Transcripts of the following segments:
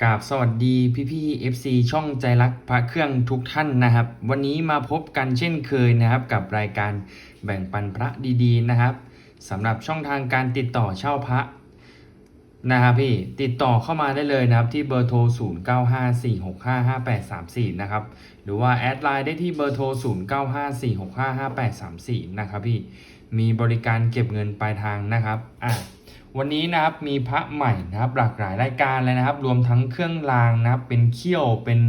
กราบสวัสดีพี่พี่ FC ช่องใจรักพระเครื่องทุกท่านนะครับ วันนี้มาพบกันเช่นเคยนะครับกับรายการแบ่งปันพระดีๆนะครับสำหรับช่องทางการติดต่อเช่าพระนะครับพี่ติดต่อเข้ามาได้เลยนะครับที่เบอร์โทร 0954655834 นะครับ หรือว่าแอดไลน์ได้ที่เบอร์โทร 0954655834 นะครับพี่มีบริการเก็บเงินปลายทางนะครับอะ วันนี้นะครับมีพระใหม่นะครับหลากหลายรายการเลยนะครับ รวมทั้งเครื่องรางนะครับ เป็นเขี้ยวเป็น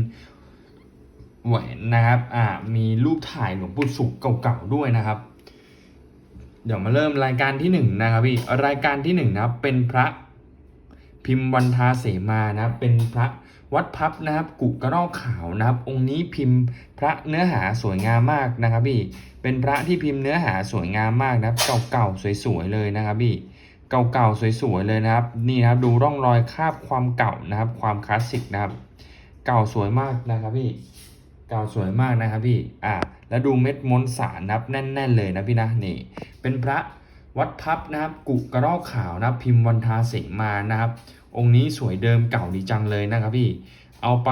แหวนนะครับอ่ามีรูปถ่ายหลวงปู่สุขเก่าๆด้วยนะครับ เดี๋ยวมาเริ่มรายการที่หนึ่งนะครับพี่รายการที่หนึ่งนะครับเป็นพระพิมพ์วันทาเสมานะครับเป็นพระวัดพับนะครับกุกระรอกขาวนะครับ องค์นี้พิมพ์พระเนื้อหาสวยงามมากนะครับพี่เป็นพระที่พิมพ์เนื้อหาสวยงามมากนะครับ เก่าๆสวยๆเลยนะครับพี่ เก่าๆสวยๆเลยนะครับ นี่ครับดูร่องรอยคราบความเก่านะครับ ความคลาสสิกนะครับ เก่าสวยมากนะครับพี่เก่าสวยมากนะครับพี่อ่าแล้วดูเม็ดมนสารนับแน่น ๆ เลยนะพี่นะนี่ เป็นพระวัดพับนะครับ กุกระรอกขาวนะพิมพ์วันทาเสมานะครับ องค์นี้สวยเดิมเก่าดีจังเลยนะครับพี่เอาไป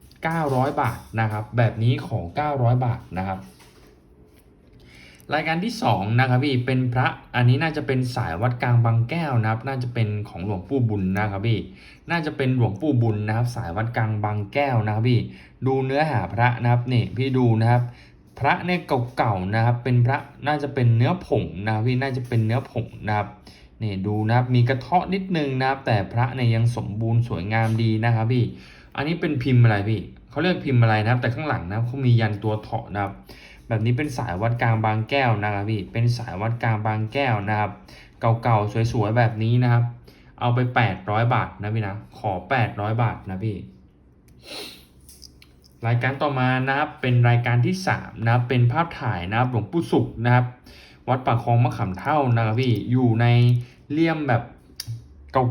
900 บาทนะครับ แบบนี้ของ 900 บาทนะครับ รายการที่2นะครับพี่เป็นพระอันนี้น่าจะเป็นสายวัดกลางบางแก้วนะครับ น่าจะเป็นของหลวงปู่บุญนะครับพี่น่าจะเป็นหลวงปู่บุญนะครับ สายวัดกลางบางแก้วนะครับพี่ดูเนื้อหาพระนะครับนี่พี่ดูนะครับ พระเนี่ยเก่าๆนะครับ เป็นพระน่าจะเป็นเนื้อผงนะครับพี่น่าจะเป็นเนื้อผงนะครับนี่ดูนะครับมีกระเทาะนิดนึงนะครับ แต่พระเนี่ยยังสมบูรณ์สวยงามดีนะครับพี่อันนี้เป็นพิมพ์อะไรพี่เขาเรียกพิมพ์อะไรนะครับ แต่ข้างหลังนะเขามียันตัวเถาะนะครับ แบบนี้เป็นสายวัดกลางบางแก้วนะครับพี่ เป็นสายวัดกลางบางแก้วนะครับ เก่าๆสวยๆแบบนี้นะครับ เอาไป 800 บาทนะพี่นะ ขอ 800 บาทนะพี่ รายการต่อมานะครับ เป็นรายการที่3นะครับ เป็นภาพถ่ายนะครับหลวงปู่สุขนะครับ วัดปากคลองมะขามเท่านะครับพี่ อยู่ในเลี่ยมแบบ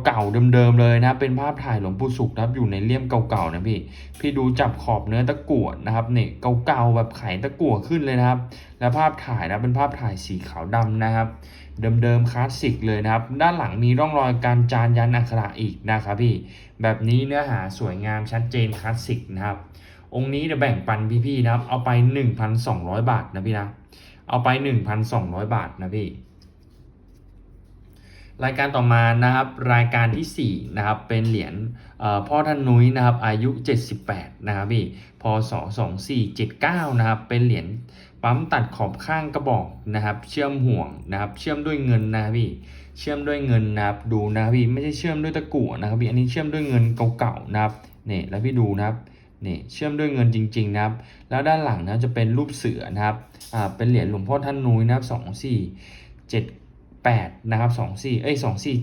เก่าๆเดิมๆเลยนะเป็นภาพถ่ายหลวงปู่สุขนะครับอยู่ในเลี่ยมเก่าๆนะพี่พี่ดูจับขอบเนื้อตะกั่วนะครับเนี่ยเก่าๆแบบไขตะกั่วขึ้นเลยนะครับ และภาพถ่ายนะเป็นภาพถ่ายสีขาวดำนะครับ เดิมๆคลาสสิกเลยนะครับ ด้านหลังมีร่องรอยการจานยันอักขระอีกนะครับพี่แบบนี้เนื้อหาสวยงามชัดเจนคลาสสิกนะครับ องค์นี้จะแบ่งปันพี่ๆนะครับ เอาไป 1,200 บาทนะพี่นะเอาไป 1,200 บาทนะพี่ รายการต่อมานะครับรายการที่4นะครับเป็นเหรียญพ่อท่านนุ้ยนะครับอายุ 78นะครับพี่พศ2479นะครับเป็นเหรียญปั๊มตัดขอบข้างกระบอกนะครับ เชื่อมห่วงนะครับ เชื่อมด้วยเงินนะครับพี่เชื่อมด้วยเงินนะครับดูนะครับพี่ไม่ใช่เชื่อมด้วยตะกั่วนะครับพี่อันนี้เชื่อมด้วยเงินเก่าๆนะครับนี่แล้วพี่ดูนะครับนี่เชื่อมด้วยเงินจริงๆนะครับ แล้วด้านหลังนะจะเป็นรูปเสือนะครับอ่าเป็นเหรียญหลวงพ่อท่านนุ้ยนะครับ24 7 8นะครับ24เอ้ย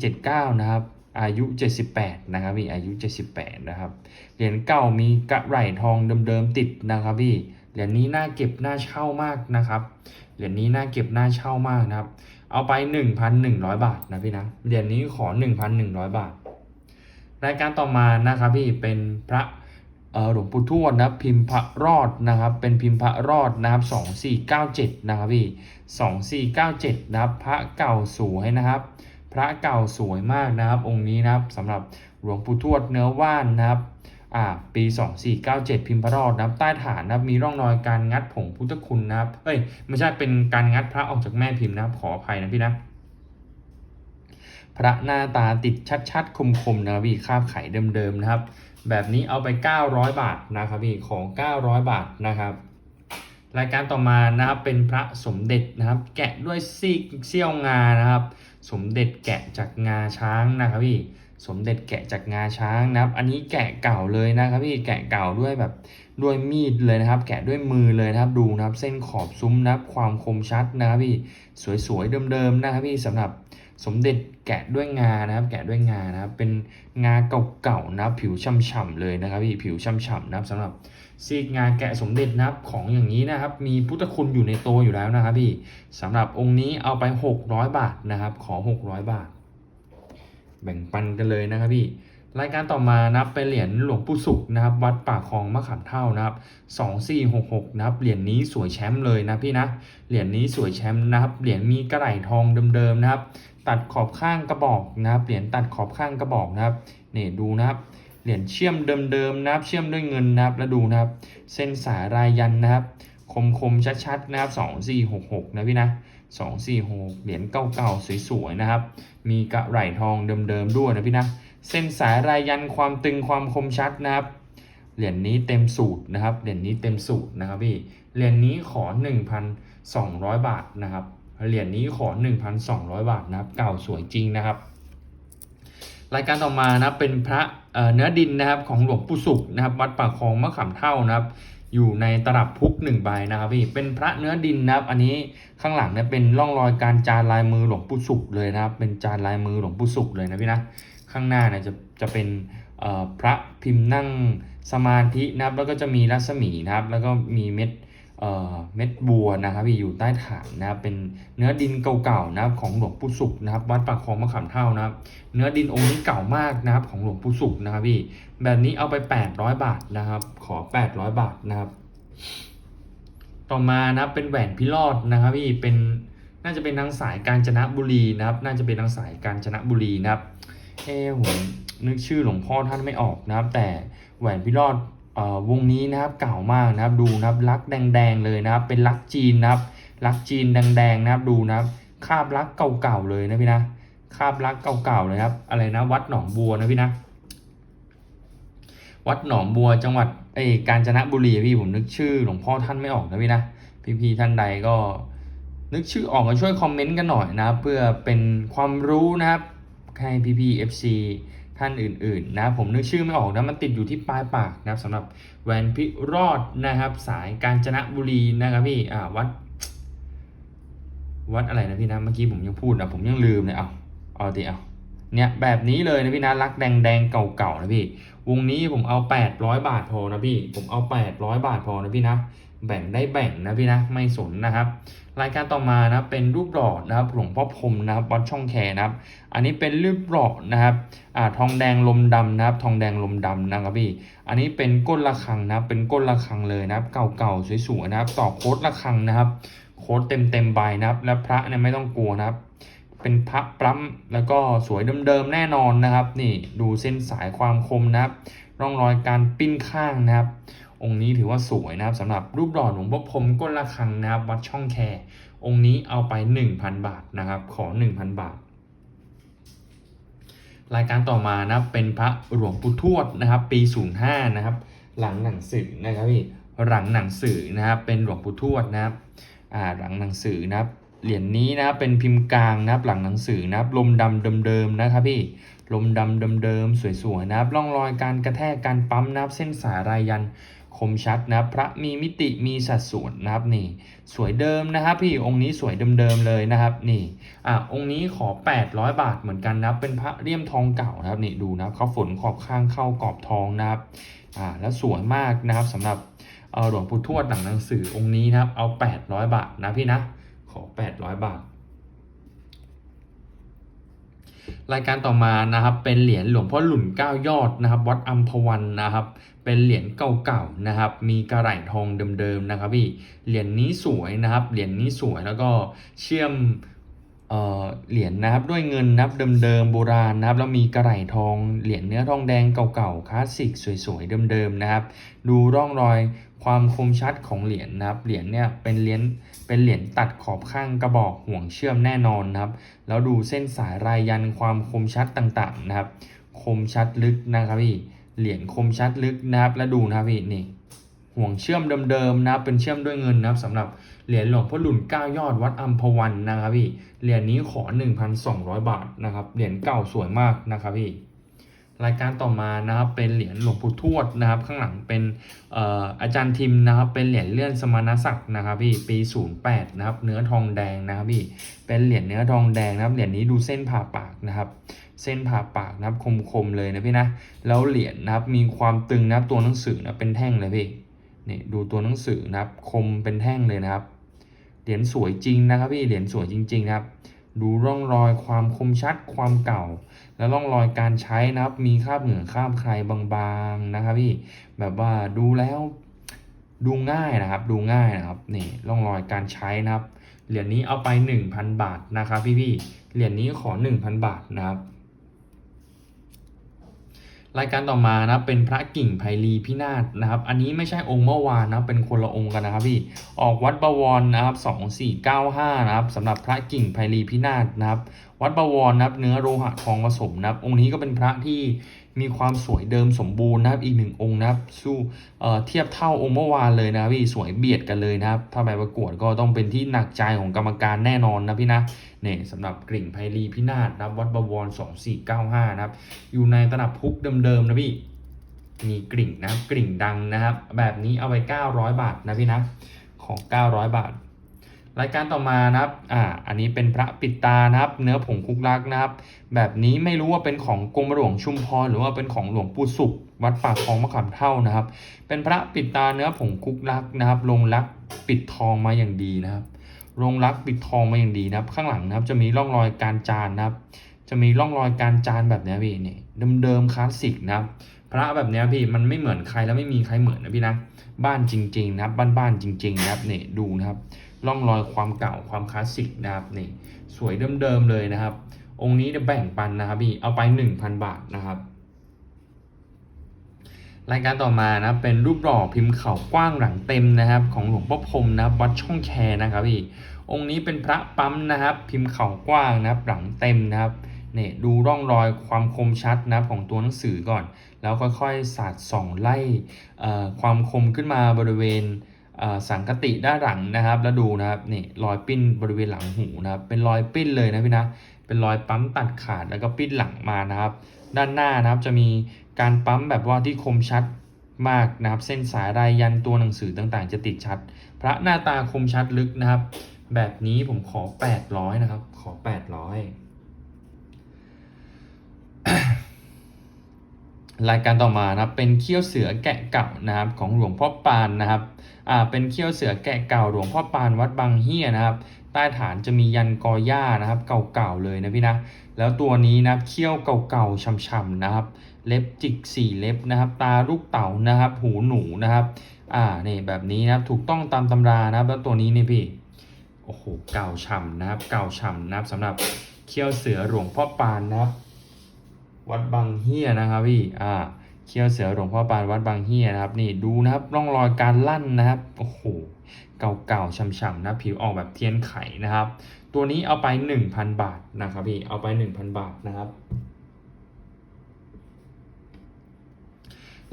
2479นะครับอายุ 78นะครับพี่อายุ 78นะครับเหรียญเก่ามีกระไหลทองเดิมๆติดนะครับพี่เหรียญนี้น่าเก็บน่าเช่ามากนะครับเหรียญนี้น่าเก็บน่าเช่ามากนะครับ เอาไป 1,100 บาทนะพี่นะเหรียญนี้ขอ 1,100 บาท รายการต่อมานะครับพี่เป็นพระ หลวงปู่ทวดนะพิมพ์พระรอดนะครับเป็นพิมพ์พระรอดนะครับ2497นะครับพี่2497นะครับพระเก่าสวยนะครับ พระเก่าสวยมากนะครับ องค์นี้นะครับสำหรับหลวงปู่ทวดเนื้อว่านนะครับอ่าปี2497พิมพ์พระรอดนะครับใต้ฐานนะครับมีร่องรอยการงัดผงพุทธคุณนะครับเอ้ยไม่ใช่เป็นการงัดพระออกจากแม่พิมพ์นะครับขออภัยนะพี่นะพระหน้าตาติดชัดๆ คมๆนะครับพี่คาบไข่เดิมๆนะครับ แบบนี้เอาไป 900 บาทนะครับพี่ของ 900 บาทนะครับ รายการต่อมานะครับเป็นพระสมเด็จนะครับ แกะด้วยซีกเซี่ยวงานะครับ สมเด็จแกะจากงาช้างนะครับพี่สมเด็จแกะจากงาช้างนะครับ อันนี้แกะเก่าเลยนะครับพี่แกะเก่าด้วยแบบด้วยมีดเลยนะครับ แกะด้วยมือเลยนะครับดูนะครับ เส้นขอบซุ้มนะครับความคมชัดนะครับพี่สวยๆเดิมๆนะครับพี่สำหรับ สมเด็จแกะด้วยงานะครับ แกะด้วยงานะครับเป็นงาเก่าๆนะครับผิวฉ่ำๆเลยนะครับพี่ผิวฉ่ำๆนะครับสำหรับซีกงาแกะสมเด็จนะครับของอย่างนี้นะครับ มีพุทธคุณอยู่ในตัวอยู่แล้วนะครับพี่สำหรับองค์นี้เอาไป 600 บาทนะครับ ขอ 600 บาท แบ่งปันกันเลยนะครับพี่รายการต่อมานะครับเป็นเหรียญหลวงปู่สุขนะครับ วัดป่าคลองมะขามเท่านะครับ2466นะครับเหรียญนี้สวยแชมป์เลยนะพี่นะเหรียญนี้สวยแชมป์นะครับเหรียญมีกระไหล่ทองเดิมๆนะครับ ตัดขอบข้างกระบอกนะครับเหรียญตัดขอบข้างกระบอกนะครับนี่ดูนะครับเหรียญเชื่อมเดิมๆนะครับเชื่อมด้วยเงินนะครับแล้วดูนะครับ เส้นสายรายยันนะครับ คมๆชัดๆนะครับสองสี่หกหกนะพี่นะสองสี่หกเหรียญเก่าๆสวยๆนะครับ มีกระไหล่ทองเดิมๆด้วยนะพี่นะเส้นสายรายยันความตึงความคมชัดนะครับเหรียญนี้เต็มสูตรนะครับเหรียญนี้เต็มสูตรนะครับพี่เหรียญนี้ขอ 1,200 บาทนะครับ เหรียญนี้ขอ 1,200 บาทนะครับ เก่าสวยจริงนะครับ รายการต่อมานะเป็นพระเเนื้อดินนะครับของหลวงปู่สุขนะครับ วัดป่าคลองมะขามเท่านะครับ อยู่ในตลับพุกหนึ่งใบนะครับพี่เป็นพระเนื้อดินนะครับ อันนี้ข้างหลังเนี่ยเป็นร่องรอยการจานลายมือหลวงปู่สุขเลยนะครับ เป็นจานลายมือหลวงปู่สุขเลยนะพี่นะข้างหน้าเนี่ยจะจะเป็นพระพิมพ์นั่งสมาธินะครับ แล้วก็จะมีรัศมีนะครับ แล้วก็มีเม็ด เม็ดบัวนะครับพี่อยู่ใต้ฐานนะครับเป็นเนื้อดินเก่าๆนะครับของหลวงปู่สุขนะครับวัดปากคลองมะขามเท่านะครับ เนื้อดินองค์นี้เก่ามากนะครับของหลวงปู่สุขนะครับพี่แบบนี้เอาไป 800 บาทนะครับ ขอ 800 บาทนะครับ ต่อมานะครับเป็นแหวนพิรอดนะครับพี่เป็นน่าจะเป็นทางสายกาญจนบุรีนะครับ น่าจะเป็นทางสายกาญจนบุรีนะครับเอ้ผมนึกชื่อหลวงพ่อท่านไม่ออกนะครับ แต่แหวนพิรอด วงนี้นะครับเก่ามากนะครับดูนะครับลักแดงๆเลยนะครับ เป็นลักจีนนะครับลักจีนแดงๆนะครับดูนะครับคาบลักเก่าๆเลยนะพี่นะคาบลักเก่าๆเลยครับ อะไรนะวัดหนองบัวนะพี่นะ วัดหนองบัวจังหวัดเอ้กาญจนบุรีพี่ผมนึกชื่อหลวงพ่อท่านไม่ออกนะพี่นะพี่ๆท่านใดก็นึกชื่อออกก็ช่วยคอมเมนต์กันหน่อยนะครับ เพื่อเป็นความรู้นะครับให้พี่ๆ FC ท่านอื่นๆนะผมนึกชื่อไม่ออกนะมันติดอยู่ที่ปลายปากนะครับสำหรับแหวนพิรอดนะครับสายกาญจนบุรีนะครับพี่อ่าวัด วัดอะไรนะพี่นะเมื่อกี้ผมยังพูดนะผมยังลืมเลยเอาเอาดิเอาเนี่ยแบบนี้เลยนะพี่นะรักแดงๆเก่าๆนะพี่วงนี้ผมเอา 800 บาทพอนะพี่ผมเอา 800 บาทพอนะพี่นะ แบ่งได้แบ่งนะพี่นะไม่สนนะครับ รายการต่อมานะเป็นรูปหล่อนะครับหลวงพ่อพรมนะครับวัดช่องแคนะครับ อันนี้เป็นรูปหล่อนะครับอ่าทองแดงลมดำนะครับ ทองแดงลมดำนะครับพี่อันนี้เป็นก้นระฆังนะครับเป็นก้นระฆังเลยนะครับ เก่าๆสวยๆนะครับ ต่อโค้ดระฆังนะครับ โค้ดเต็มๆใบนะครับ และพระเนี่ยไม่ต้องกลัวนะครับ เป็นพระปล้ำแล้วก็สวยเดิมๆแน่นอนนะครับ นี่ดูเส้นสายความคมนะครับ ร่องรอยการปิ้นข้างนะครับ องค์นี้ถือว่าสวยนะครับสำหรับรูปหล่อหลวงพ่อพรมก้นระฆังนะครับวัดช่องแค องค์นี้เอาไป 1,000 บาทนะครับ ขอ 1,000 บาท รายการต่อมานะครับเป็นพระหลวงปู่ทวดนะครับปี 05นะครับหลังหนังสือนะครับพี่หลังหนังสือนะครับเป็นหลวงปู่ทวดนะครับอ่าหลังหนังสือนะครับเหรียญนี้นะครับเป็นพิมพ์กลางนะครับหลังหนังสือนะครับลมดำเดิมๆนะครับพี่ลมดำเดิมๆสวยๆนะครับร่องรอยการกระแทกการปั๊มนะครับเส้นสายรายยัน คมชัดนะพระมีมิติมีสัดส่วนนะครับนี่สวยเดิมนะครับ พี่องค์นี้สวยเดิมๆเลยนะครับนี่อะองค์นี้ขอ 800 บาทเหมือนกันนะเป็นพระเลี่ยมทองเก่านะครับนี่ดูนะครับเขาฝนขอบข้างเข้ากรอบทองนะครับอ่าแล้วสวยมากนะครับสำหรับเออหลวงปู่ทวดหลังหนังสือองค์นี้นะครับเอา 800 บาทนะพี่นะขอ 800 บาท รายการต่อมานะครับเป็นเหรียญหลวงพ่อหลุนเก้ายอดนะครับวัดอัมพวันนะครับ เป็นเหรียญเก่าๆนะครับ มีกระไหล่ทองเดิมๆนะครับพี่เหรียญนี้สวยนะครับ เหรียญนี้สวยแล้วก็เชื่อมเอ่อเหรียญนะครับด้วยเงินนับเดิมๆโบราณนะครับแล้วมีกระไหล่ทองเหรียญเนื้อทองแดงเก่าๆคลาสสิกสวยๆเดิมๆนะครับ ดูร่องรอย ความคมชัดของเหรียญนะครับ เหรียญเนี่ยเป็นเหรียญเป็นเหรียญตัดขอบข้างกระบอกห่วงเชื่อมแน่นอนนะครับ แล้วดูเส้นสายรายยันความคมชัดต่างๆนะครับ คมชัดลึกนะครับพี่ เหรียญคมชัดลึกนะครับ แล้วดูนะครับพี่นี่ห่วงเชื่อมเดิมๆนะเป็นเชื่อมด้วยเงินนะครับสำหรับเหรียญหลวงพ่อหลุนเก้ายอดวัดอัมพวันนะครับพี่ เหรียญนี้ขอ 1,200 บาทนะครับ เหรียญเก่าสวยมากนะครับพี่ รายการต่อมานะครับเป็นเหรียญหลวงปู่ทวดนะครับ ข้างหลังเป็นเอ่ออาจารย์ทิมนะครับ เป็นเหรียญเลื่อนสมณศักดิ์นะครับพี่ปี 08นะครับเนื้อทองแดงนะครับพี่เป็นเหรียญเนื้อทองแดงนะครับเหรียญนี้ดูเส้นผ่าปากนะครับ เส้นผ่าปากนะครับคมๆเลยนะพี่นะแล้วเหรียญนะครับมีความตึงนะครับตัวหนังสือนะเป็นแท่งเลยพี่นี่ดูตัวหนังสือนะครับคมเป็นแท่งเลยนะครับเหรียญสวยจริงนะครับพี่เหรียญสวยจริง ๆ นะครับ ดูร่องรอยความคมชัดความเก่า และร่องรอยการใช้นะครับ มีคราบเหงื่อคราบใครบางๆนะครับพี่แบบว่าดูแล้วดูง่ายนะครับ ดูง่ายนะครับนี่ร่องรอยการใช้นะครับเหรียญนี้เอาไป 1,000 บาทนะครับพี่ๆเหรียญนี้ขอ 1,000 บาทนะครับ รายการต่อมานะเป็นพระกิ่งไพลีพินาศนะครับ อันนี้ไม่ใช่องค์เมื่อวานนะเป็นคนละองค์กันนะครับพี่ออกวัดบวรนะครับ2495นะครับสำหรับพระกิ่งไพลีพินาศนะครับ วัดบวรนะครับเนื้อโลหะทองผสมนะครับองค์นี้ก็เป็นพระที่ มีความสวยเดิมสมบูรณ์นะครับอีกหนึ่งองค์นะครับสู้เอ่อเทียบเท่าองค์เมื่อวานเลยนะพี่สวยเบียดกันเลยนะครับถ้าไปประกวดก็ต้องเป็นที่หนักใจของกรรมการแน่นอนนะพี่นะเนี่ยสำหรับกริ่งไพลีพินาศนะครับวัดบวร 2495 นะครับ อยู่ในตลับพุกเดิมๆนะพี่มีกริ่งนะกริ่งดังนะครับ แบบนี้เอาไป900 บาทนะพี่นะของ 900 บาท รายการต่อมานะครับ อ่า อันนี้เป็นพระปิดตานะครับ เนื้อผงคุกลักนะครับ แบบนี้ไม่รู้ว่าเป็นของกรมหลวงชุมพรหรือว่าเป็นของหลวงปู่สุข วัดปากคลองมะขามเท่านะครับ เป็นพระปิดตาเนื้อผงคุกลักนะครับ ลงลักปิดทองมาอย่างดีนะครับ ลงลักปิดทองมาอย่างดีนะครับ ข้างหลังนะครับจะมีร่องรอยการจานนะครับ จะมีร่องรอยการจานแบบนี้พี่เนี่ยเดิมๆคลาสสิกนะครับ พระแบบนี้พี่มันไม่เหมือนใครแล้วไม่มีใครเหมือนนะพี่นะ บ้านจริง ๆ นะครับ บ้านๆจริง ๆ นะครับเนี่ยดูนะครับ ร่องรอยความเก่าความคลาสสิกนะครับนี่สวยเดิมๆเลยนะครับ องค์นี้จะแบ่งปันนะครับพี่เอาไป 1,000 บาทนะครับ รายการต่อมานะเป็นรูปหล่อพิมพ์เข่ากว้างหลังเต็มนะครับ ของหลวงพ่อพรมนะครับวัดช่องแคนะครับพี่องค์นี้เป็นพระปั๊มนะครับ พิมพ์เข่ากว้างนะครับหลังเต็มนะครับเนี่ยดูร่องรอยความคมชัดนะครับของตัวหนังสือก่อน แล้วค่อยๆสาดส่องไล่ความคมขึ้นมาบริเวณ สังกติด้านหลังนะครับ แล้วดูนะครับนี่รอยปิ้นบริเวณหลังหูนะครับเป็นรอยปิ้นเลยนะพี่นะเป็นรอยปั๊มตัดขาดแล้วก็ปิ้นหลังมานะครับ ด้านหน้านะครับจะมีการปั๊มแบบว่าที่คมชัดมากนะครับเส้นสายรายยันตัวหนังสือต่างๆ จะติดชัด พระหน้าตาคมชัดลึกนะครับ แบบนี้ผมขอ 800 นะครับ ขอ 800 รายการต่อมานะครับเป็นเขี้ยวเสือแกะเก่านะครับของหลวงพ่อปานนะครับอ่าเป็นเขี้ยวเสือแกะเก่าหลวงพ่อปานวัดบางเฮียนะครับ ใต้ฐานจะมียันกอหญ้านะครับเก่าๆเลยนะพี่นะแล้วตัวนี้นะเขี้ยวเก่าๆช่ำๆนะครับ เล็บจิกสี่เล็บนะครับ ตาลูกเต๋านะครับ หูหนูนะครับอ่านี่แบบนี้นะครับถูกต้องตามตำรานะครับ แล้วตัวนี้นี่พี่โอ้โหเก่าฉ่ำนะครับ เก่าฉ่ำนะครับสำหรับเขี้ยวเสือหลวงพ่อปานนะครับ วัดบางเฮียนะครับพี่อ่าเขี้ยวเสือหลวงพ่อปานวัดบางเฮียนะครับ นี่ดูนะครับร่องรอยการลั่นนะครับโอ้โหเก่าๆช่ำๆนะผิวออกแบบเทียนไขนะครับ ตัวนี้เอาไป 1,000 บาทนะครับพี่เอาไป 1,000 บาทนะครับ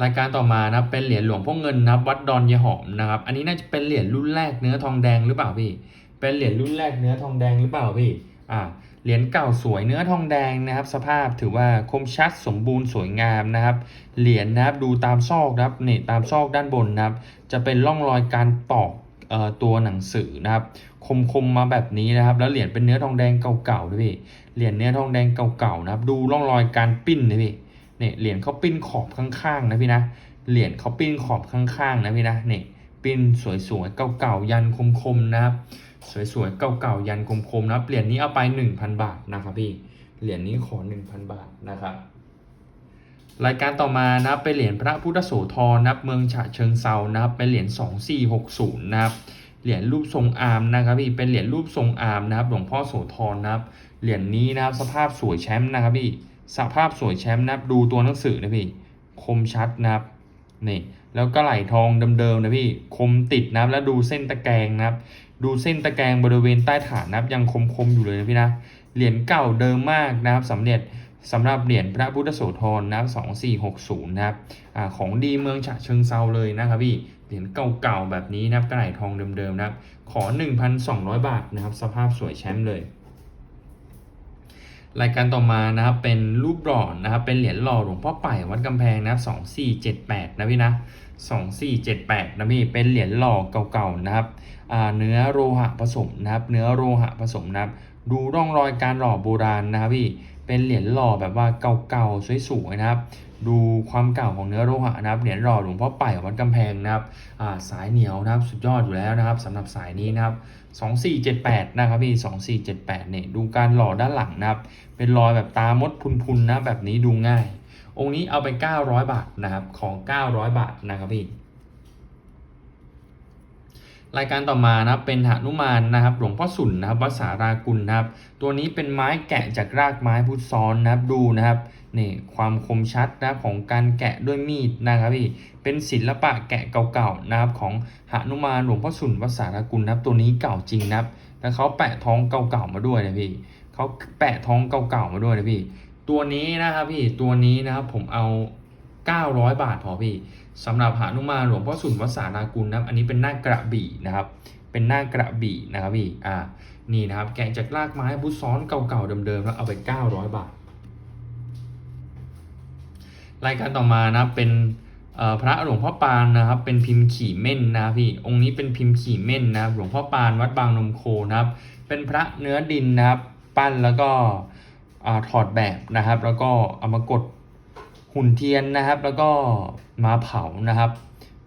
รายการต่อมานะเป็นเหรียญหลวงพ่อเงินนะวัดดอนยายหอมนะครับ อันนี้น่าจะเป็นเหรียญรุ่นแรกเนื้อทองแดงหรือเปล่าพี่ เป็นเหรียญรุ่นแรกเนื้อทองแดงหรือเปล่าพี่อ่า เหรียญเก่าสวยเนื้อทองแดงนะครับ สภาพถือว่าคมชัดสมบูรณ์สวยงามนะครับ เหรียญนะครับดูตามซอกนะครับเนี่ยตามซอกด้านบนนะครับ จะเป็นร่องรอยการตอกตัวหนังสือนะครับ คมๆมาแบบนี้นะครับ แล้วเหรียญเป็นเนื้อทองแดงเก่าๆด้วยพี่เหรียญเนื้อทองแดงเก่าๆนะครับ ดูร่องรอยการปิ้นนะพี่เนี่ยเหรียญเขาปิ้นขอบข้างๆนะพี่นะเหรียญเขาปิ้นขอบข้างๆนะพี่นะเนี่ยปิ้นสวยๆเก่าๆยันคมๆนะครับ สวยๆ เก่าๆ ยันคมๆนะครับเหรียญนี้เอาไป 1,000 บาทนะครับพี่ เหรียญนี้ขอ 1,000 บาทนะครับ รายการต่อมานะเป็นเหรียญพระพุทธโสธรนับเมืองฉะเชิงเซานะครับเป็นเหรียญ2460นะครับ เหรียญรูปทรงอาร์มนะครับพี่ เป็นเหรียญรูปทรงอาร์มนะครับ หลวงพ่อโสธรนะครับ เหรียญนี้นะครับสภาพสวยแชมป์นะครับพี่ สภาพสวยแชมป์นะครับ ดูตัวหนังสือนะพี่ คมชัดนะครับ นี่ แล้วก็ไหลทองเดิมๆนะพี่คมติดนะครับแล้วดูเส้นตะแกรงนะครับ ดูเส้นตะแกรงบริเวณใต้ฐานนะครับยังคมๆอยู่เลยนะพี่นะเหรียญเก่าเดิมมากนะครับสำเร็จสำหรับเหรียญพระพุทธโสธรนะครับ2460นะครับอของดีเมืองฉะเชิงเซาเลยนะครับพี่เหรียญเก่าๆแบบนี้นะครับกระไหลทองเดิมๆนะครับ ขอ 1,200 บาทนะครับ สภาพสวยแชมป์เลย รายการต่อมานะครับเป็นรูปหล่อนะครับ เป็นเหรียญหล่อหลวงพ่อป่ายวัดกำแพงนะครับ2478 นะพี่นะ 2478นะพี่เป็นเหรียญหล่อเก่าๆนะครับเนื้อโลหะผสมนะครับ เนื้อโลหะผสมนะครับ ดูร่องรอยการหล่อโบราณนะครับพี่เป็นเหรียญหล่อแบบว่าเก่าๆสวยๆนะครับ ดูความเก่าของเนื้อโลหะนะครับเหรียญหล่อหลวงพ่อป่ายวัดกำแพงนะครับสายเหนียวนะครับสุดยอดอยู่แล้วนะครับสำหรับสายนี้นะครับ2478นะครับพี่2478เนี่ยดูการหล่อด้านหลังนะครับ เป็นรอยแบบตามดพุนๆนะแบบนี้ดูง่าย องค์นี้เอาไป 900 บาทนะครับ ของ 900 บาทนะครับพี่ รายการต่อมานะเป็นหนุมานนะครับ หลวงพ่อสุนนะครับวัดสารากุลนะครับ ตัวนี้เป็นไม้แกะจากรากไม้พุทธซ้อนนะครับ ดูนะครับนี่ความคมชัดนะของการแกะด้วยมีดนะครับพี่ เป็นศิลปะแกะเก่าๆนะครับของหนุมานหลวงพ่อสุนวัดสารากุลนะครับ ตัวนี้เก่าจริงนะครับ แล้วเขาแปะท้องเก่าๆมาด้วยนะพี่เขาแปะท้องเก่าๆมาด้วยนะพี่ ตัวนี้นะครับพี่ตัวนี้นะครับผมเอา 900 บาทพอพี่สำหรับหานุมาหลวงพ่อสุนวัสารากุลนะครับ อันนี้เป็นหน้ากระบี่นะครับ เป็นหน้ากระบี่นะครับพี่อ่านี่นะครับ แกะจากรากไม้พุซ้อนเก่าๆเดิมๆแล้วเอาไป 900 บาท รายการต่อมานะเป็นพระหลวงพ่อปานนะครับ เป็นพิมพ์ขี่เม่นนะพี่องค์นี้เป็นพิมพ์ขี่เม่นนะครับหลวงพ่อปานวัดบางนมโคนะครับ เป็นพระเนื้อดินนะครับ ปั้นแล้วก็ อ่าถอดแบบนะครับ แล้วก็เอามากดหุ่นเทียนนะครับ แล้วก็มาเผานะครับ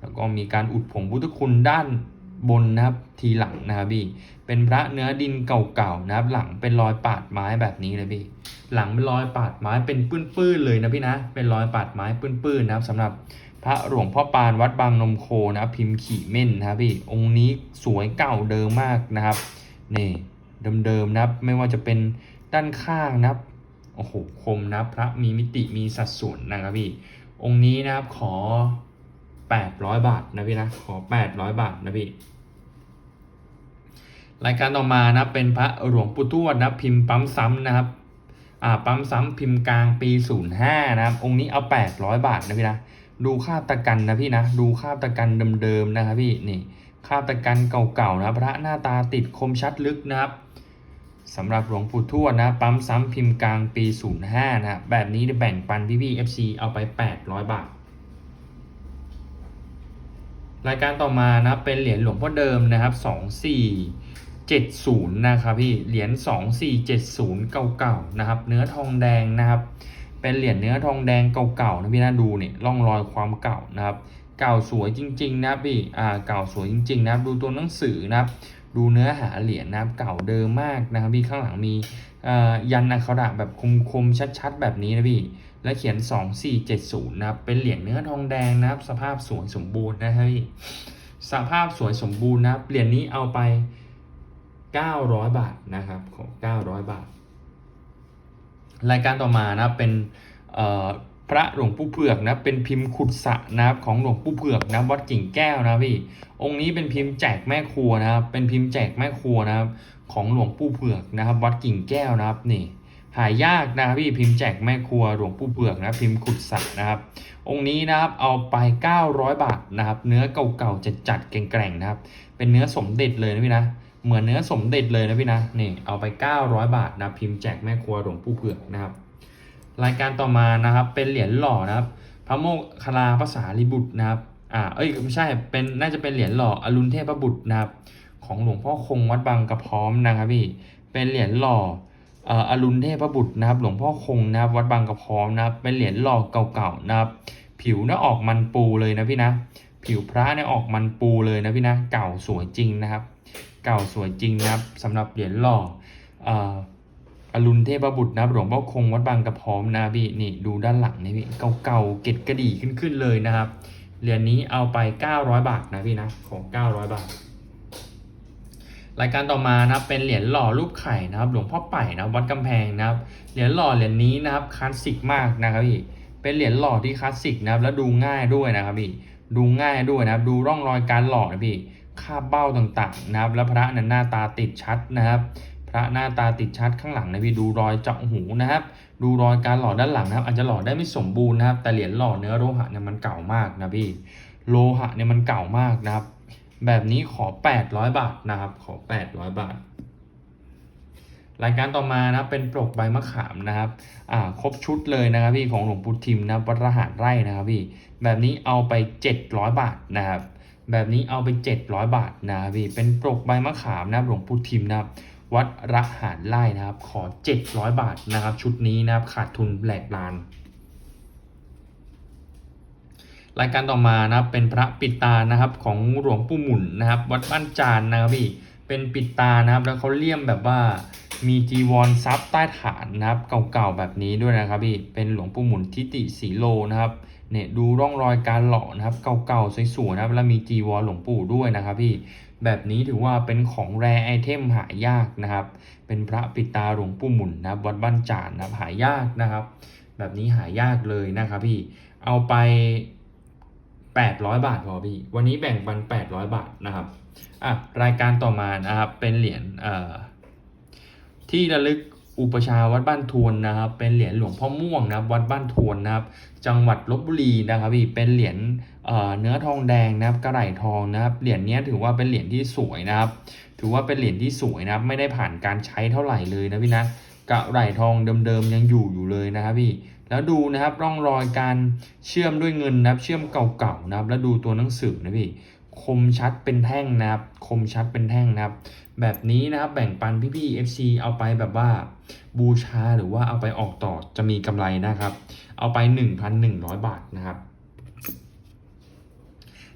แล้วก็มีการอุดผงพุทธคุณด้านบนนะครับทีหลังนะครับพี่เป็นพระเนื้อดินเก่าๆนะครับ หลังเป็นรอยปาดไม้แบบนี้เลยพี่หลังเป็นรอยปาดไม้เป็นปื้นๆเลยนะพี่นะ เป็นรอยปาดไม้ปื้นๆนะครับสำหรับพระหลวงพ่อปานวัดบางนมโคนะครับพิมพ์ขี่เม่นนะครับพี่องค์นี้สวยเก่าเดิมมากนะครับนี่เดิมๆนะครับ ไม่ว่าจะเป็นด้านข้างนะครับ โอ้โหคมนะพระมีมิติมีสัดส่วนนะครับพี่ องค์นี้นะครับขอ 800 บาทนะพี่นะขอ 800 บาทนะพี่รายการต่อมานะเป็นพระหลวงปู่ทวดนะพิมพ์ปั๊มซ้ำนะครับอ่าปั๊มซ้ำพิมพ์กลางปี 05 นะครับ องค์นี้เอา 800 บาทนะพี่นะดูคราบตะกันนะพี่นะดูคราบตะกันเดิมๆนะครับพี่นี่คราบตะกันเก่าๆนะพระหน้าตาติดคมชัดลึกนะครับ สำหรับหลวงปู่ทวดนะ ปั๊มซ้ำพิมพ์กลางปี 05 นะ แบบนี้จะแบ่งปันพี่ๆ FC เอาไป 800 บาท รายการต่อมานะ เป็นเหรียญหลวงพ่อเดิมนะครับ 2470 นะครับพี่ เหรียญ 2470 เก่าๆ นะครับ เนื้อทองแดงนะครับ เป็นเหรียญเนื้อทองแดงเก่าๆ นะพี่นะดูเนี่ยร่องรอยความเก่านะครับ เก่าสวยจริงๆ นะพี่ อ่า เก่าสวยจริงๆ นะดูตัวหนังสือนะครับ ดูเนื้อหาเหรียญนะครับเก่าเดิมมากนะครับพี่ข้างหลังมียันอักขระแบบคมๆชัดๆ แบบนี้นะพี่และเขียน 2470นะครับเป็นเหรียญเนื้อทองแดงนะครับสภาพสวยสมบูรณ์นะครับพี่สภาพสวยสมบูรณ์นะครับเหรียญนี้เอาไป 900 บาทนะครับของ900 บาท รายการต่อมานะเป็นเอ่อ พระหลวงปู่เผือกนะเป็นพิมพ์ขุดสระนะครับของหลวงปู่เผือกนะวัดกิ่งแก้วนะพี่องค์นี้เป็นพิมพ์แจกแม่ครัวนะครับเป็นพิมพ์แจกแม่ครัวนะครับของหลวงปู่เผือกนะครับ วัดกิ่งแก้วนะครับนี่หายากนะครับพี่พิมพ์แจกแม่ครัวหลวงปู่เผือกนะพิมพ์ขุดสระนะครับ องค์นี้นะครับเอาไป 900 บาทนะครับ เนื้อเก่าๆจะจัดแกร่งๆนะครับ เป็นเนื้อสมเด็จเลยนะพี่นะเหมือนเนื้อสมเด็จเลยนะพี่นะนี่เอาไป 900 บาทนะพิมพ์แจกแม่ครัวหลวงปู่เผือกนะครับ รายการต่อมานะครับ เป็นเหรียญหล่อนะครับ พระโมคคลาภาษาลิบุตรนะครับอ่าเอ้ยไม่ใช่เป็นน่าจะเป็นเหรียญหล่ออรุณเทพบุตรนะครับ ของหลวงพ่อคงวัดบางกระพร้อมนะครับพี่เป็นเหรียญหล่อเอ่ออรุณเทพบุตรนะครับ หลวงพ่อคงนะครับ วัดบางกระพร้อมนะครับ เป็นเหรียญหล่อเก่าๆนะครับ ผิวเนี่ยออกมันปูเลยนะพี่นะ ผิวพระเนี่ยออกมันปูเลยนะพี่นะ เก่าสวยจริงนะครับ เก่าสวยจริงนะครับสำหรับเหรียญหล่อเอ่อ อรุณเทพบุตรนะครับหลวงพ่อคงวัดบางกระพร้อมนะพี่นี่ดูด้านหลังนี่พี่เก่าๆเกล็ดกระดี่ขึ้นๆเลยนะครับเหรียญนี้เอาไป 900 บาทนะพี่นะของ 900 บาท รายการต่อมานะครับเป็นเหรียญหล่อรูปไข่นะครับ หลวงพ่อไป่นะวัดกำแพงนะครับเหรียญหล่อเหรียญนี้นะครับคลาสสิกมากนะครับพี่เป็นเหรียญหล่อที่คลาสสิกนะครับแล้วดูง่ายด้วยนะครับพี่ดูง่ายด้วยนะครับ ดูร่องรอยการหล่อนะพี่คาบเบ้าต่างๆนะครับ แล้วพระนั้นหน้าตาติดชัดนะครับ พระหน้าตาติดชัดข้างหลังนะพี่ดูรอยเจาะหูนะครับ ดูรอยการหล่อด้านหลังนะครับ อาจจะหล่อได้ไม่สมบูรณ์นะครับ แต่เหรียญหล่อเนื้อโลหะเนี่ยมันเก่ามากนะพี่โลหะเนี่ยมันเก่ามากนะครับ แบบนี้ขอ 800 บาทนะครับ ขอ 800 บาทรายการต่อมานะเป็นปลกใบมะขามนะครับอ่าครบชุดเลยนะครับพี่ของหลวงปู่ทิมนะวัดระหารไร่นะครับพี่แบบนี้เอาไป 700 บาทนะครับ แบบนี้เอาไป 700 บาทนะครับพี่เป็นปลกใบมะขามนะหลวงปู่ทิมนะครับ วัดระหารไร่นะครับ ขอ 700 บาทนะครับ ชุดนี้นะครับ ขาดทุนแหลกลาน รายการต่อมานะครับเป็นพระปิดตานะครับของหลวงปู่หมุนนะครับ วัดบ้านจานนะครับพี่เป็นปิดตานะครับ แล้วเขาเลี่ยมแบบว่ามีจีวรซับใต้ฐานนะครับ เก่าๆแบบนี้ด้วยนะครับพี่เป็นหลวงปู่หมุนทิติสีโลนะครับเนี่ยดูร่องรอยการหล่อนะครับ เก่าๆสวยๆนะครับแล้วมีจีวรหลวงปู่ด้วยนะครับพี่ แบบนี้ถือว่าเป็นของแรไอเทมหายากนะครับ เป็นพระปิดตาหลวงปู่หมุนนะวัดบ้านจานนะหายากนะครับ แบบนี้หายากเลยนะครับพี่เอาไป 800 บาทพอพี่ วันนี้แบ่งปัน 800 บาทนะครับอะรายการต่อมานะครับเป็นเหรียญเอ่อที่ระลึกอุปชาวัดบ้านทวนนะครับ เป็นเหรียญหลวงพ่อม่วงนะครับ วัดบ้านทวนนะครับ จังหวัดลบบุรีนะครับพี่เป็นเหรียญ เอ่อเนื้อทองแดงนะครับกระไหลทองนะครับเหรียญนี้ถือว่าเป็นเหรียญที่สวยนะครับ ถือว่าเป็นเหรียญที่สวยนะครับ ไม่ได้ผ่านการใช้เท่าไหร่เลยนะพี่นะกระไหลทองเดิมๆยังอยู่อยู่เลยนะครับพี่แล้วดูนะครับร่องรอยการเชื่อมด้วยเงินนะครับเชื่อมเก่าๆนะครับ แล้วดูตัวหนังสือนะพี่คมชัดเป็นแท่งนะครับ คมชัดเป็นแท่งนะครับ แบบนี้นะครับแบ่งปันพี่ๆ FC เอาไปแบบว่าบูชาหรือว่าเอาไปออกต่อจะมีกำไรนะครับ เอาไป 1,100 บาทนะครับ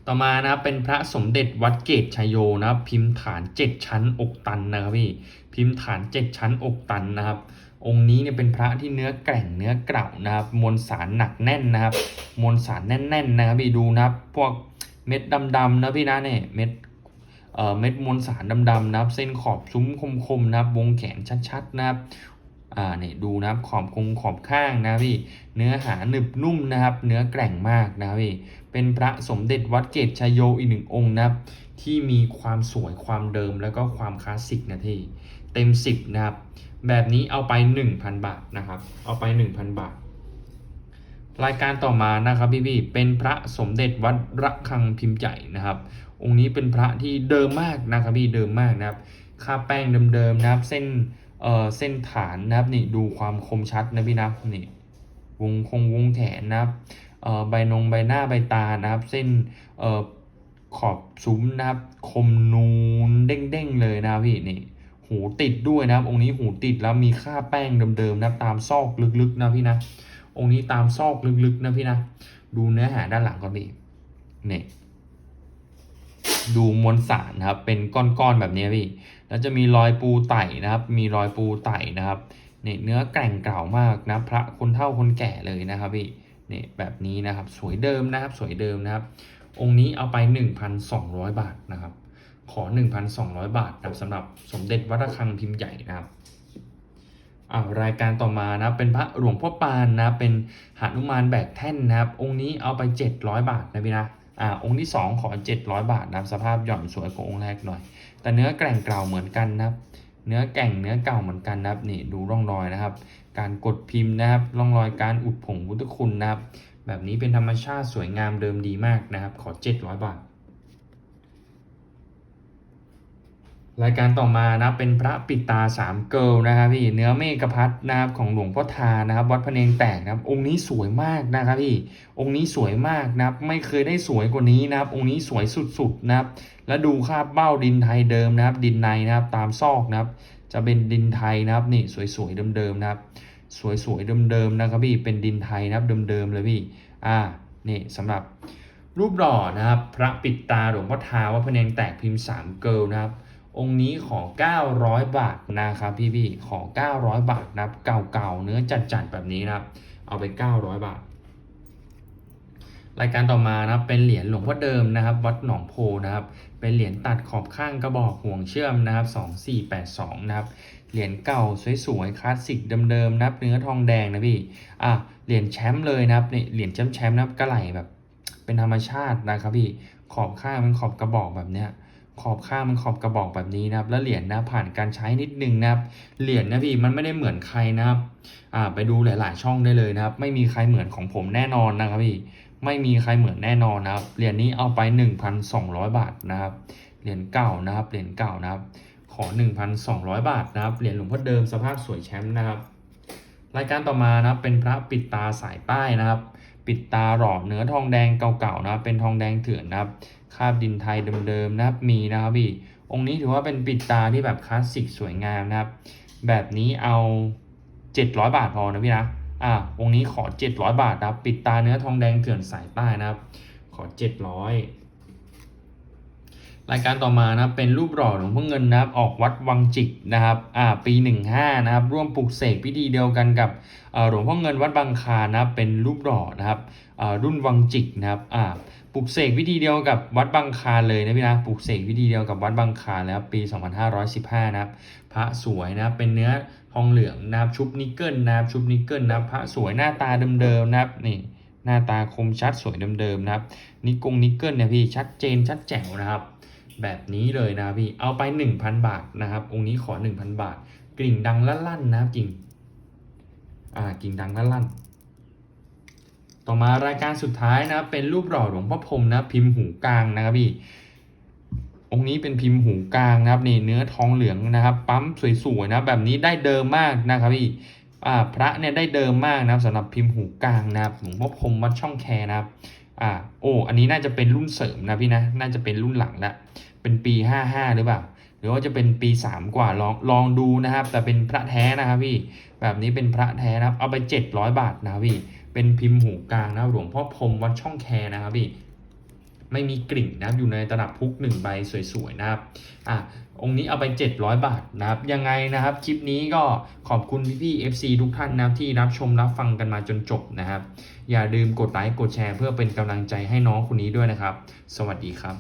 ต่อมานะครับเป็นพระสมเด็จวัดเกตชัยโยนะครับพิมพ์ฐาน7ชั้นอกตันนะครับพี่พิมพ์ฐาน7ชั้นอกตันนะครับ องค์นี้เนี่ยเป็นพระที่เนื้อแกร่งเนื้อเกร่านะครับ มวลสารหนักแน่นนะครับ มวลสารแน่นๆนะครับพี่ดูนะครับพวกเม็ดดำๆนะพี่นะเนี่ยเม็ดเอ่อเม็ดมวลสารดำๆนะครับ เส้นขอบซุ้มคมๆนะครับ วงแขนชัดๆนะครับ อ่าเนี่ยดูนะครับขอบคงขอบข้างนะพี่เนื้อหาหนึบนุ่มนะครับ เนื้อแกร่งมากนะพี่เป็นพระสมเด็จวัดเกตชยโยอีกหนึ่งองค์นะครับที่มีความสวยความเดิมแล้วก็ความคลาสสิกนะที่เต็ม 10 นะครับ แบบนี้เอาไป 1,000 บาทนะครับ เอาไป 1,000 บาท รายการต่อมานะครับพี่ๆเป็นพระสมเด็จวัดระฆังพิมพ์ใหญ่นะครับ องค์นี้เป็นพระที่เดิมมากนะครับพี่เดิมมากนะครับค่าแป้งเดิมๆนะครับ เส้น เอ่อเส้นฐานนะครับนี่ดูความคมชัดนะพี่นะนี่วงคงวงแขนนะครับเอ่อใบนงใบหน้าใบตานะครับ เส้นเอ่อขอบซุ้มนะครับ คมนูนเด้งๆเลยนะพี่นี่หูติดด้วยนะครับ องค์นี้หูติดแล้วมีค่าแป้งเดิมๆนะตามซอกลึกๆนะพี่นะองค์นี้ตามซอกลึกๆนะพี่นะดูเนื้อหาด้านหลังก่อนพี่เนี่ยดูมวลสารนะครับ เป็นก้อนๆแบบนี้พี่ แล้วจะมีรอยปูไต่นะครับ มีรอยปูไต่นะครับเนี่ยเนื้อแกร่งเก่ามากนะพระคนเฒ่าคนแก่เลยนะครับพี่เนี่ยแบบนี้นะครับสวยเดิมนะครับสวยเดิมนะครับ องค์นี้เอาไป 1,200 บาทนะครับ ขอ 1,200 บาทนะครับสำหรับสมเด็จวัดระฆังพิมพ์ใหญ่นะครับอ่ารายการต่อมานะเป็นพระหลวงพ่อปานนะเป็นหนุมานแบกแท่นนะครับ องค์นี้เอาไป 700 บาทนะพี่นะอ่าองค์ที่ 2 ขอ 700 บาทนะสภาพหย่อนสวยกว่าองค์แรกหน่อย แต่เนื้อแกร่งเก่าเหมือนกันนะครับ เนื้อแก่งเนื้อเก่าเหมือนกันนะครับนี่ดูร่องรอยนะครับ การกดพิมพ์นะครับ ร่องรอยการอุดผงพุทธคุณนะครับ แบบนี้เป็นธรรมชาติสวยงามเดิมดีมากนะครับ ขอ 700 บาท รายการต่อมานะเป็นพระปิตาสามเกิลนะครับพี่เนื้อเมฆพัดนะครับของหลวงพ่อทานะครับวัดพะเนงแตกนะครับ องค์นี้สวยมากนะครับพี่องค์นี้สวยมากนะครับไม่เคยได้สวยกว่านี้นะครับ องค์นี้สวยสุดๆนะครับ แล้วดูคราบเบ้าดินไทยเดิมนะครับ ดินในนะครับตามซอกนะครับ จะเป็นดินไทยนะครับนี่สวยๆเดิมๆนะครับ สวยๆเดิมๆนะครับพี่เป็นดินไทยนะครับเดิมๆเลยพี่อ่านี่สำหรับรูปหล่อนะครับ พระปิดตาหลวงพ่อทาวัดพะเนงแตกพิมพ์สามเกิลนะครับ องค์นี้ขอ 900 บาทนะครับพี่พี่ขอ 900 บาทนับเก่าๆเนื้อจัดๆแบบนี้นะครับเอาไป 900 บาท รายการต่อมานะครับเป็นเหรียญหลวงพ่อเดิมนะครับ วัดหนองโพนะครับ เป็นเหรียญตัดขอบข้างกระบอกห่วงเชื่อมนะครับ 2482 นะครับเหรียญเก่าสวยๆคลาสสิกเดิมๆนับเนื้อทองแดงนะพี่อะเหรียญแชมป์เลยนะครับนี่เหรียญแชมป์แชมป์นะครับกระไหลแบบ เป็นธรรมชาตินะครับพี่ขอบข้างเป็นขอบกระบอกแบบเนี้ย ขอบข้างมันขอบกระบอกแบบนี้นะครับ แล้วเหรียญนะผ่านการใช้นิดนึงนะครับ เหรียญนะพี่มันไม่ได้เหมือนใครนะครับอ่าไปดูหลาย ๆ ช่องได้เลยนะครับ ไม่มีใครเหมือนของผมแน่นอนนะครับพี่ไม่มีใครเหมือนแน่นอนนะครับเหรียญนี้เอาไป 1,200 บาทนะครับเหรียญเก่านะครับเหรียญเก่านะครับ ขอ 1,200 บาทนะครับเหรียญหลวงพ่อเดิมสภาพสวยแชมป์นะครับ รายการต่อมานะครับเป็นพระปิดตาสายป้ายนะครับ ปิดตาหล่อเนื้อทองแดงเก่าๆนะครับเป็นทองแดงเถื่อนนะครับคาบดินไทยเดิมๆนะครับมีนะครับพี่องค์นี้ถือว่าเป็นปิดตาที่แบบคลาสสิกสวยงามนะครับ แบบนี้เอา700 บาทพอนะพี่นะอ่าองค์นี้ขอ 700 บาทนะครับ ปิดตาเนื้อทองแดงเถื่อนสายใต้นะครับ ขอ 700 รายการต่อมานะเป็นรูปหล่อหลวงพ่อเงินนะครับออกวัดวังจิกนะครับอ่าปี 15นะครับร่วมปลุกเสกพิธีเดียวกันกับหลวงพ่อเงินวัดบางคานะเป็นรูปหล่อนะครับรุ่นวังจิกนะครับอ่าปลุกเสกวิธีเดียวกับวัดบางคาเลยนะพี่นะปลุกเสกวิธีเดียวกับวัดบางคาแล้วปี 2515นะครับพระสวยนะเป็นเนื้อทองเหลืองนะครับชุบนิกเกิลนะครับชุบนิกเกิลนะพระสวยหน้าตาเดิมๆนะครับนี่หน้าตาคมชัดสวยเดิมๆนะครับนิกกงนิกเกิลเนี่ยพี่ชัดเจนชัดแจ๋วนะครับ แบบนี้เลยนะพี่ เอาไป 1,000 บาทนะครับ องค์นี้ขอ 1,000 บาทกริ่งดังลั่นๆนะครับกิ่ง อ่า กิ่งดังลั่นๆ ต่อมารายการสุดท้ายนะครับเป็นรูปหล่อหลวงพ่อพรมนะ พิมพ์หูกลางนะครับพี่ องค์นี้เป็นพิมพ์หูกลางนะครับนี่เนื้อทองเหลืองนะครับ ปั๊มสวยๆนะ แบบนี้ได้เดิมมากนะครับพี่ อ่า พระเนี่ยได้เดิมมากนะครับสำหรับพิมพ์หูกลางนะครับ หลวงพ่อพรมวัดช่องแคนะครับ อ่าโอ้อันนี้น่าจะเป็นรุ่นเสริมนะพี่นะ น่าจะเป็นรุ่นหลังละเป็นปี 55 หรือเปล่า หรือว่าจะเป็นปี 3 กว่าลองลองดูนะครับ แต่เป็นพระแท้นะครับพี่ แบบนี้เป็นพระแท้นะครับ เอาไป 700 บาทนะพี่ เป็นพิมพ์หูกลางนะหลวงพ่อพรมวัดช่องแคนะครับพี่ ไม่มีกลิ่นนะครับอยู่ในตลับพุกหนึ่งใบสวยๆนะครับอะองค์นี้เอาไป 700 บาทนะครับยังไงนะครับคลิปนี้ก็ขอบคุณพี่ๆ FC ทุกท่านนะครับที่รับชมรับฟังกันมาจนจบนะครับ อย่าลืมกดไลค์กดแชร์เพื่อเป็นกำลังใจให้น้องคนนี้ด้วยนะครับ สวัสดีครับ